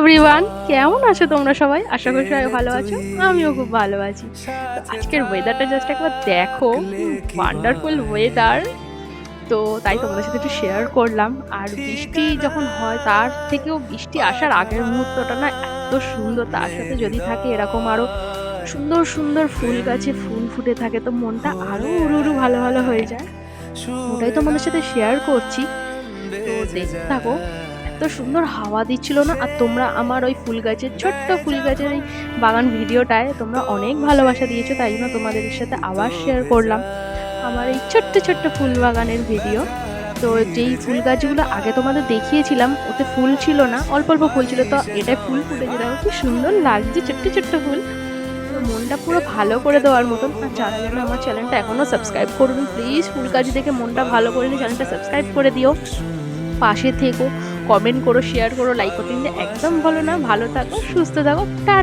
Everyone কেমন আছো তোমরা সবাই? আশা করি সবাই ভালো আছো। আমিও খুব ভালো আছি। আজকের ওয়েদারটা জাস্ট একবার দেখো। ওয়ান্ডারফুল ওয়েদার তো তাই তোমাদের সাথে একটু শেয়ার করলাম। আর বৃষ্টি যখন হয়, তার থেকেও বৃষ্টি আসার আগের মুহূর্তটা না এত সুন্দর। তার সাথে যদি থাকে এরকম আরও সুন্দর সুন্দর ফুল গাছে ফুল ফুটে থাকে, তো মনটা আরও উড়ু উড়ু ভালো ভালো হয়ে যায়। ওটাই তোমাদের সাথে শেয়ার করছি। তো দেখতে থাকো। এত সুন্দর হাওয়া দিচ্ছিল না? আর তোমরা আমার ওই ফুল গাছের ছোট্ট ফুল গাছের এই বাগান ভিডিওটায় তোমরা অনেক ভালোবাসা দিয়েছ, তাই জন্য তোমাদের সাথে আবার শেয়ার করলাম। আমার এই ছোট্ট ছোট্ট ফুল বাগানের ভিডিও। তো যেই ফুল গাছগুলো আগে তোমাদের দেখিয়েছিলাম, ওতে ফুল ছিল না, অল্প অল্প ফুল ছিল। তো এটাই ফুল ফুটেছে দেখো কি সুন্দর লাগছে, ছোট্ট ছোট্ট ফুল। তো মনটা পুরো ভালো করে দেওয়ার মতন। আর যারা যেন আমার চ্যানেলটা এখনও সাবস্ক্রাইব করুন প্লিজ ফুল গাছ দেখে মনটা ভালো করে নিয়ে চ্যানেলটা সাবস্ক্রাইব করে দিও। পাশে থেকো। কমেন্ট করো শেয়ার করো লাইক করতে একদম ভালো না ভালো থাকো সুস্থ থাকো টাটা।